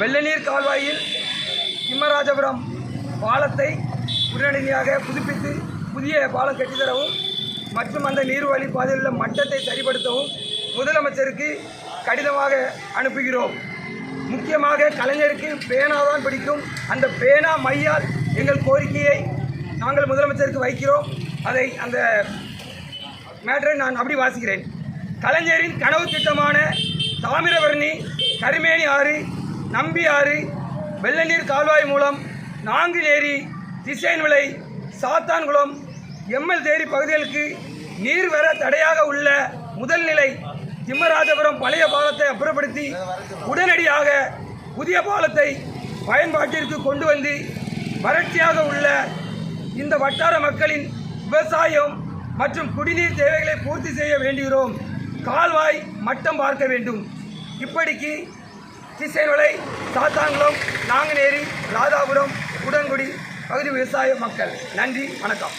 வெள்ளநீர் கால்வாயில் திம்மராஜபுரம் பாலத்தை உடனடியாக புதுப்பித்து புதிய பாலம் கட்டித்தரவும் மற்றும் அந்த நீர்வழி பாதையில் உள்ள மட்டத்தை சரிப்படுத்தவும் முதலமைச்சருக்கு கடிதமாக அனுப்புகிறோம். முக்கியமாக கலைஞருக்கு பேனா தான் பிடிக்கும். அந்த பேனா மையால் எங்கள் கோரிக்கையை நாங்கள் முதலமைச்சருக்கு வைக்கிறோம். அதை அந்த மேட்டரை நான் அப்படி வாசிக்கிறேன். கலைஞரின் கனவு திட்டமான தாமிரபரணி கருமேனி ஆறு நம்பி ஆறு வெள்ளநீர் கால்வாய் மூலம் நாங்குநேரி திசைன்விளை சாத்தான்குளம் எம்எல் தேரி பகுதிகளுக்கு நீர் வர தடையாக உள்ள முதல் நிலை திம்மராஜபுரம் பழைய பாலத்தை அப்புறப்படுத்தி உடனடியாக புதிய பாலத்தை பயன்பாட்டிற்கு கொண்டு வந்து வறட்சியாக உள்ள இந்த வட்டார மக்களின் விவசாயம் மற்றும் குடிநீர் தேவைகளை பூர்த்தி செய்ய வேண்டுகிறோம். கால்வாய் மட்டம் பார்க்க வேண்டும். இப்படிக்கு திசைவலை சாத்தாங்குளம் நாங்குநேரி ராதாபுரம் உடன்குடி பகுதி விவசாய மக்கள். நன்றி வணக்கம்.